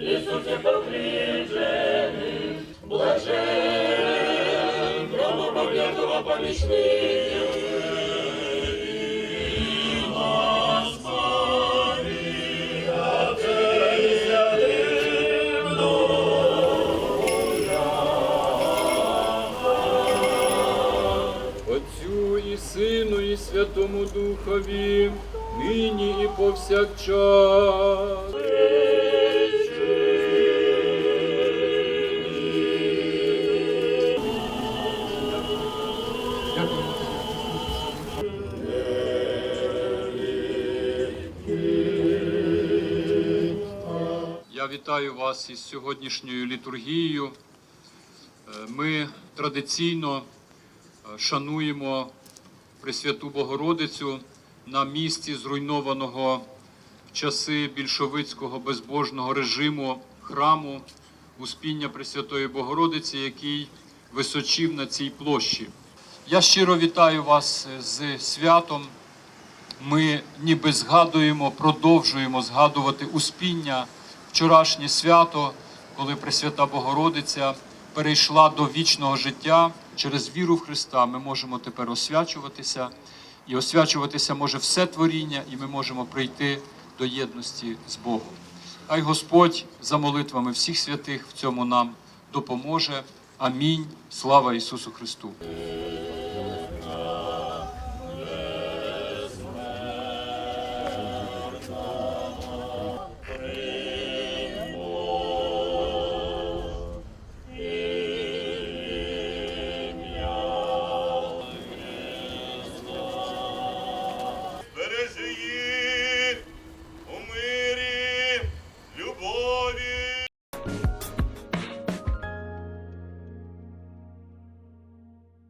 Ісусе покріплений, блажен, громоподнятого помічника. Отцю і Сину, і Святому Духові, нині і повсякчас. Вітаю вас із сьогоднішньою літургією. Е, Ми традиційно е, шануємо Пресвяту Богородицю на місці зруйнованого в часи більшовицького безбожного режиму храму Успіння Пресвятої Богородиці, який височив на цій площі. Я щиро вітаю вас е, з святом. Ми ніби згадуємо, продовжуємо згадувати успіння вчорашнє свято, коли Пресвята Богородиця перейшла до вічного життя через віру в Христа. Ми можемо тепер освячуватися, і освячуватися може все творіння, і ми можемо прийти до єдності з Богом. Хай Господь за молитвами всіх святих в цьому нам допоможе. Амінь. Слава Ісусу Христу!